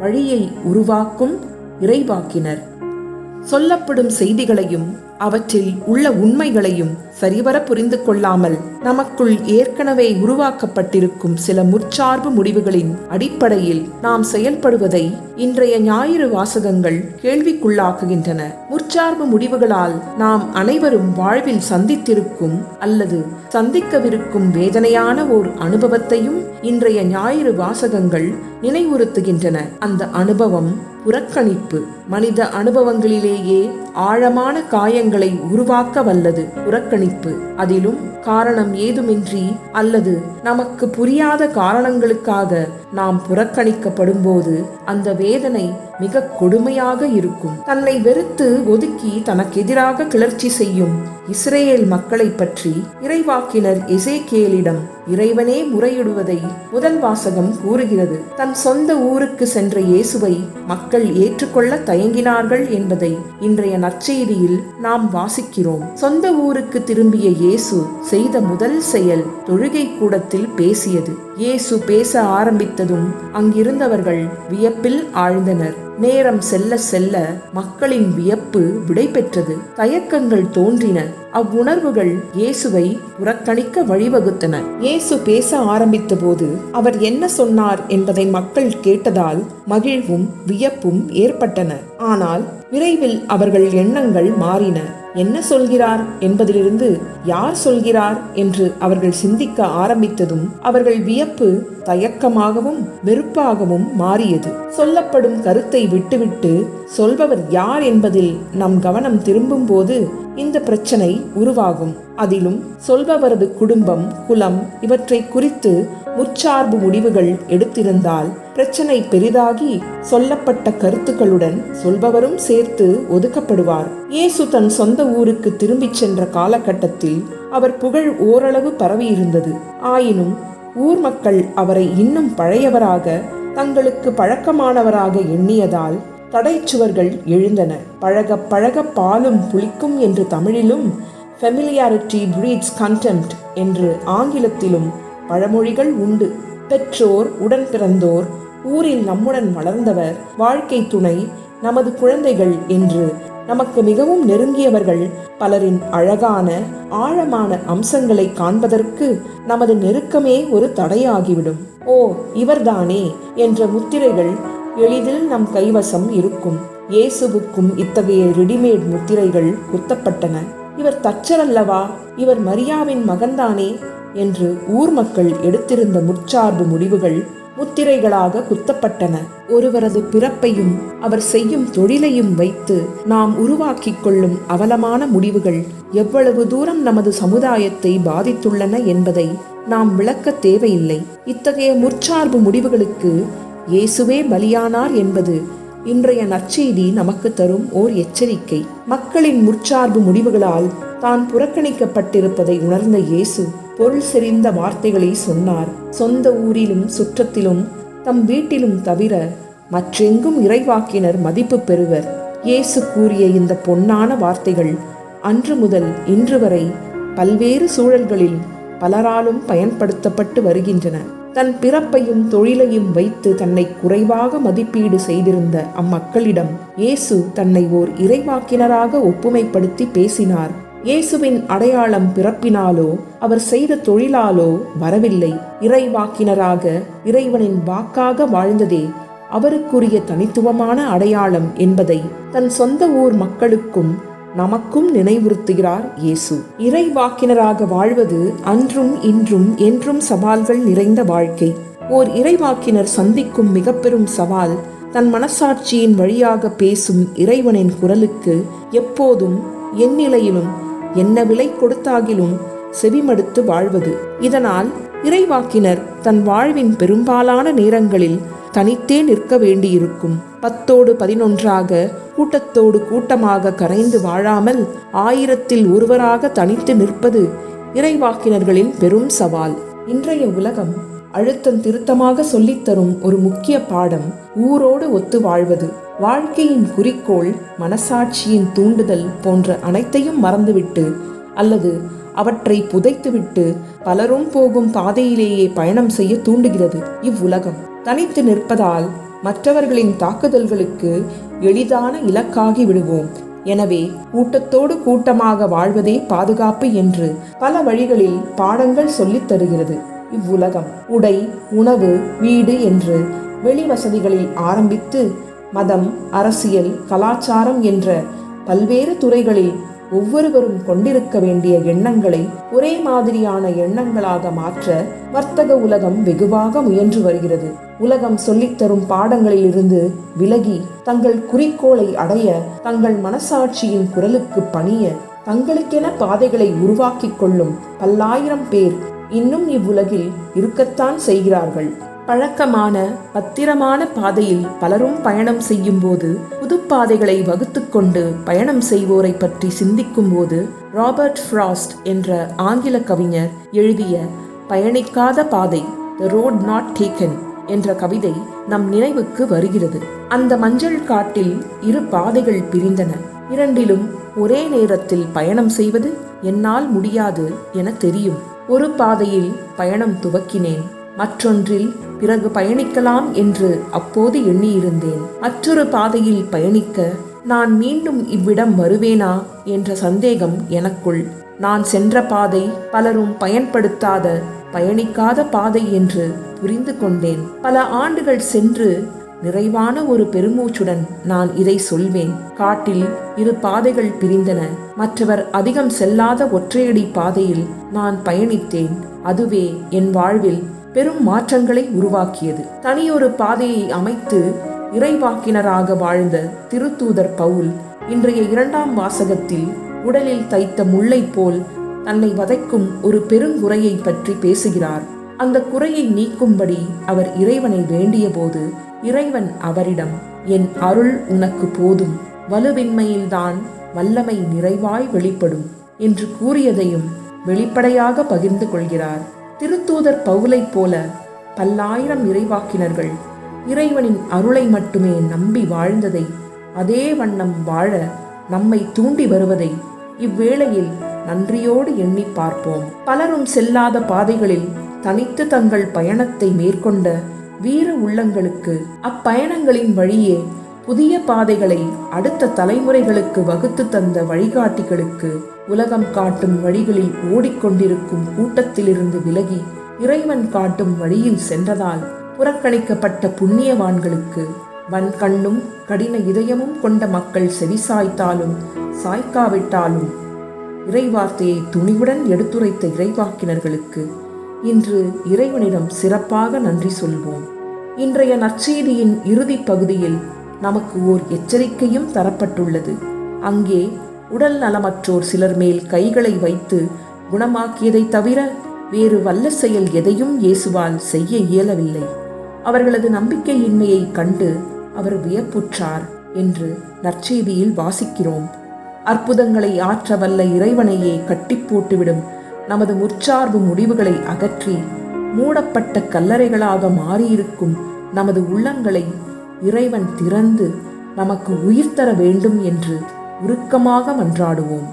வழியை உருவாக்கும் இறைவாக்கினர். சொல்லப்படும் செய்திகளையும் அவற்றில் உள்ள உண்மைகளையும் சரிவர புரிந்து கொள்ளாமல் நமக்குள் ஏற்கனவே உருவாக்கப்பட்டிருக்கும் சில முற்சார்பு முடிவுகளின் அடிப்படையில் நாம் செயல்படுவதை இன்றைய ஞாயிறு வாசகங்கள் கேள்விக்குள்ளாக்குகின்றன. முற்சார்பு முடிவுகளால் நாம் அனைவரும் வாழ்வில் சந்தித்திருக்கும் அல்லது சந்திக்கவிருக்கும் வேதனையான ஓர் அனுபவத்தையும் இன்றைய ஞாயிறு வாசகங்கள் நினைவுறுத்துகின்றன. அந்த அனுபவம் புறக்கணிப்பு மனித அனுபவங்களிலேயே ஆழமான காயங்கள் உருவாக்க வல்லது புறக்கணிப்பு. அதிலும் காரணம் ஏதுமின்றி அல்லது நமக்கு புரியாத காரணங்களுக்காக நாம் புறக்கணிக்கப்படும் போது அந்த வேதனை மிக கொடுமையாக இருக்கும். தன்னை வெறுத்து ஒதுக்கி தனக்கு எதிராக கிளர்ச்சி செய்யும் இஸ்ரேல் மக்களை பற்றி இறைவாக்கினர் இசைக்கேலிடம் இறைவனே முறையிடுவதை முதல் வாசகம் கூறுகிறது. தன் சொந்த ஊருக்கு சென்ற இயேசுவை மக்கள் ஏற்றுக்கொள்ள தயங்கினார்கள் என்பதை இன்றைய நற்செய்தியில் நாம் வாசிக்கிறோம். சொந்த ஊருக்கு திரும்பிய இயேசு செய்த முதல் செயல் தொழுகை கூடத்தில் பேசியது. இயேசு பேச ஆரம்பித்ததும் அங்கிருந்தவர்கள் வியப்பில் ஆழ்ந்தனர். நேரம் செல்ல செல்ல மக்களின் வியப்பு விடைபெற்றது. தயக்கங்கள் தோன்றின. அவ்வுணர்வுகள் இயேசுவை புறக்கணிக்க வழிவகுத்தன. இயேசு பேச ஆரம்பித்த போது அவர் என்ன சொன்னார் என்பதை மக்கள் கேட்டதால் மகிழ்வும் வியப்பும் ஏற்பட்டன. ஆனால் விரைவில் அவர்கள் எண்ணங்கள் மாறின. என்ன சொல்கிறார் என்பதிலிருந்து யார் சொல்கிறார் என்று அவர்கள் சிந்திக்க ஆரம்பித்ததும் அவர்கள் வியப்பு தயக்கமாகவும் வெறுப்பாகவும் மாறியது. சொல்லப்படும் கருத்தை விட்டுவிட்டு சொல்பவர் யார் என்பதில் நம் கவனம் திரும்பும் போது இந்த பிரச்சனை உருவாகும். அதிலும் சொல்பவரது குடும்பம் குலம் இவற்றை குறித்து முற்சார்பு முடிவுகள் எடுத்திருந்தால் பிரச்சனை பெரிதாகி சொல்லப்பட்ட கருத்துக்களுடன் சொல்பவரும் சேர்த்து ஒதுக்கப்படுவார். இயேசு தன் சொந்த ஊருக்கு திரும்பிச் சென்ற காலகட்டத்தில் அவர் புகழ் ஓரளவு பரவியிருந்தது. ஆயினும் ஊர் மக்கள் அவரை இன்னும் பழையவராக தங்களுக்கு பழக்கமானவராக எண்ணியதால் தடைச்சுவர்கள் எழுந்தன. பழக பழக பாலும் புளிக்கும் என்று தமிழிலும் ஃபெமிலியாரிட்டி பிரீட்ஸ் கண்டெம்ட் என்று ஆங்கிலத்திலும் பழமொழிகள் உண்டு. பெற்றோர் உடன் பிறந்தோர் ஊரில் நம்முடன் வளர்ந்தவர் வாழ்க்கை துணை நமது குழந்தைகள் என்று நமக்கு மிகவும் நெருங்கியவர்கள் பலரின் அழகான ஆழமான அம்சங்களை காண்பதற்கு நமது நெருக்கமே ஒரு தடையாகிவிடும். ஓ இவர்தானே என்ற முத்திரைகள் எளிதில் நம் கைவசம் இருக்கும். இயேசுவுக்கும் இத்தகைய ரெடிமேட் முத்திரைகள் குத்தப்பட்டன. இவர் தச்சர் அல்லவா இவர் மரியாவின் மகன்தானே? என்று ஊர் மக்கள் எடுத்திருந்த முற்சார்பு முடிவுகள் முத்திரைகளாக குத்தப்பட்டன. ஒருவரது பிறப்பையும் அவர் செய்யும் தொழிலையும் வைத்து நாம் உருவாக்கிக் கொள்ளும் அவலமான முடிவுகள் எவ்வளவு தூரம் நமது சமுதாயத்தை பாதித்துள்ளன என்பதை நாம் விளக்க தேவையில்லை. இத்தகைய முற்சார்பு முடிவுகளுக்கு இயேசுவே பலியானார் என்பது இன்றைய நற்செய்தி நமக்கு தரும் ஓர் எச்சரிக்கை. மக்களின் முற்சார்பு முடிவுகளால் தான் புறக்கணிக்கப்பட்டிருப்பதை உணர்ந்த இயேசு பொருள் செறிந்த வார்த்தைகளை சொன்னார். சொந்த ஊரிலும் சுற்றத்திலும் தம் வீட்டிலும் தவிர மற்றெங்கும் இறைவாக்கினர் மதிப்பு பெறுவர். இயேசு கூறிய இந்த பொன்னான வார்த்தைகள் அன்று முதல் இன்று வரை பல்வேறு சூழல்களில் பலராலும் பயன்படுத்தப்பட்டு வருகின்றன. தன் பிறப்பையும் தொழிலையும் வைத்து தன்னை குறைவாக மதிப்பீடு செய்திருந்த அம்மக்களிடம் இயேசு தன்னை ஓர் இறைவாக்கினராக ஒப்புமைப்படுத்தி பேசினார். இயேசுவின் அடையாளம் பிறப்பினாலோ அவர் செய்த தொழிலாலோ வரவில்லை. இறைவாக்கினராக இறைவனின் வாக்காக வாழ்ந்ததே அவருக்குரிய தனித்துவமான அடையாளம் என்பதை தன் சொந்த ஊர் மக்களுக்கும் நமக்கும் நினைவுறுத்துகிறார் இயேசு. இறைவாக்கினராக வாழ்வது அன்றும் இன்றும் என்றும் சவால்கள் நிறைந்த வாழ்க்கை. ஓர் இறைவாக்கினர் சந்திக்கும் மிக பெரும் சவால் தன் மனசாட்சியின் வழியாக பேசும் இறைவனின் குரலுக்கு எப்போதும் எந்நிலையிலும் என்ன விலை கொடுத்தாகிலும் செவிமடுத்து வாழ்வது. இதனால் இறைவாக்கினர் தன் வாழ்வின் பெரும்பாலான நேரங்களில் தனித்தே நிற்க வேண்டியிருக்கும். பத்தோடு பதினொன்றாக கூட்டத்தோடு கூட்டமாக கரைந்து வாழாமல் ஆயிரத்தில் ஒருவராக தனித்து நிற்பது இறைவாக்கினர்களின் பெரும் சவால். இன்றைய உலகம் அழுத்தம் திருத்தமாக சொல்லித்தரும் ஒரு முக்கிய பாடம் ஊரோடு ஒத்து வாழ்வது. வாழ்க்கையின் குறிக்கோள் மனசாட்சியின் தூண்டுதல் போன்ற அனைத்தையும் மறந்துவிட்டு அல்லது அவற்றை புதைத்துவிட்டு பலரும் போகும் பாதையிலேயே பயணம் செய்ய தூண்டுகிறது இவ்வுலகம். தனித்து நிற்பதால் மற்றவர்களின் தாக்குதல்களுக்கு எளிதான இலக்காகி விடுவோம். எனவே கூட்டத்தோடு கூட்டமாக வாழ்வதே பாதுகாப்பு என்று பல வழிகளில் பாடங்கள் சொல்லித் தருகிறது. இவ்வுலகம். உடை உணவு வீடு என்று வெளி வசதிகளில் ஆரம்பித்து மதம் அரசியல் கலாச்சாரம் என்ற பல்வேறு துறைகளில் ஒவ்வொருவரும் கொண்டிருக்க வேண்டிய எண்ணங்களை ஒரே மாதிரியான எண்ணங்களாக மாற்ற வர்த்தக உலகம் வெகுவாக முயன்று வருகிறது. உலகம் சொல்லித்தரும் பாடங்களிலிருந்து விலகி தங்கள் குறிக்கோளை அடைய தங்கள் மனசாட்சியின் குரலுக்கு பணிய தங்களுக்கென பாதைகளை உருவாக்கிக் கொள்ளும் பல்லாயிரம் பேர் இன்னும் இவ்வுலகில் இருக்கத்தான் செய்கிறார்கள். பழக்கமான பத்திரமான பாதையில் பலரும் பயணம் செய்யும்போது புது பாதைகளை வகுத்துக்கொண்டு பயணம் செய்வோரை பற்றி சிந்திக்கும்போது ராபர்ட் ஃப்ராஸ்ட் என்ற ஆங்கில கவிஞர் எழுதிய பயணிக்காத பாதை த ரோட் நாட் டேக்கன் என்ற கவிதை நம் நினைவுக்கு வருகிறது. அந்த மஞ்சள் காட்டில் இரு பாதைகள் பிரிந்தன. இரண்டிலும் ஒரே நேரத்தில் பயணம் செய்வது என்னால் முடியாது என தெரியும். ஒரு பாதையில் பயணம் துவக்கினேன். மற்றொன்றில் பிறகு பயணிக்கலாம் என்று அப்போது எண்ணியிருந்தேன். மற்றொரு பாதையில் பயணிக்க நான் மீண்டும் இவ்விடம் வருவேனா என்ற சந்தேகம் எனக்குள் நான் சென்ற பாதை பலரும் பயன்படுத்தாத பயணிக்காத பாதை என்று புரிந்து கொண்டேன். பல ஆண்டுகள் சென்று நிறைவான ஒரு பெருமூச்சுடன் நான் இதை சொல்வேன். காட்டில் இரு பாதைகள் பிரிந்தன. மற்றவர் அதிகம் செல்லாத ஒற்றையடி பாதையில் நான் பயணித்தேன். அதுவே என் வாழ்வில் பெரும் மாற்றங்களை உருவாக்கியது. தனியொரு பாதையை அமைத்து இறைவாக்கினராக வாழ்ந்த திருத்தூதர் பவுல் இன்றைய இரண்டாம் வாசகத்தில் உடலில் தைத்த முல்லை போல் தன்னை வதைக்கும் ஒரு பெருங்குறையை பற்றி பேசுகிறார். அந்த குறையை நீக்கும்படி அவர் இறைவனை வேண்டியபோது இறைவன் அவரிடம் என் அருள் உனக்கு போதும். வலுவின்மையில்தான் வல்லமை நிறைவாய் வெளிப்படும் என்று கூறியதையும் வெளிப்படையாக பகிர்ந்து கொள்கிறார். திருத்தூதர் பவுலைப் போல பல்லாயிரம் இறைவாக்கினர்கள் இறைவனின் அருளை மட்டுமே நம்பி வாழ்ந்ததை அதே வண்ணம் வாழ நம்மை தூண்டி வருவதை இவ்வேளையில் நன்றியோடு எண்ணி பார்ப்போம். பலரும் செல்லாத பாதைகளில் தனித்து தங்கள் பயணத்தை மேற்கொண்ட வீர உள்ளங்களுக்கு அப்பயணங்களின் வழியே புதிய பாதைகளை அடுத்த தலைமுறைகளுக்கு வகுத்து தந்த வழிகாட்டிகளுக்கு உலகம் காட்டும் வழிகளில் ஓடிக்கொண்டிருக்கும் கூட்டத்திலிருந்து விலகி இறைவன் காட்டும் வழியில் சென்றதால் புறக்கணிக்கப்பட்ட புண்ணியவான்களுக்கு வன் கண்ணும் கடின இதயமும் கொண்ட மக்கள் செவிசாய்த்தாலும் சாய்க்காவிட்டாலும் இறைவார்த்தையை துணிவுடன் எடுத்துரைத்த இறைவாக்கினர்களுக்கு இன்று இறைவனிடம் சிறப்பாக நன்றி சொல்வோம். இன்றைய நற்செய்தியின் இறுதி பகுதியில் நமக்கு ஓர் எச்சரிக்கையும் தரப்பட்டுள்ளது. அங்கே உடல் நலமற்றோர் சிலர் மேல் கைகளை வைத்து குணமாக்கியதை தவிர வேறு வல்ல செயல் எதையும் இயேசுவால் செய்ய இயலவில்லை. அவர்களது நம்பிக்கையின்மையை கண்டு அவர் வியப்புற்றார் என்று நற்செய்தியில் வாசிக்கிறோம். அற்புதங்களை ஆற்ற வல்ல இறைவனையே கட்டி போட்டுவிடும் நமது முற்சார்பு முடிவுகளை அகற்றி மூடப்பட்ட கல்லறைகளாக மாறியிருக்கும் நமது உள்ளங்களை இறைவன் திறந்து நமக்கு உயிர் தர வேண்டும் என்று உருக்கமாக மன்றாடுவோம்.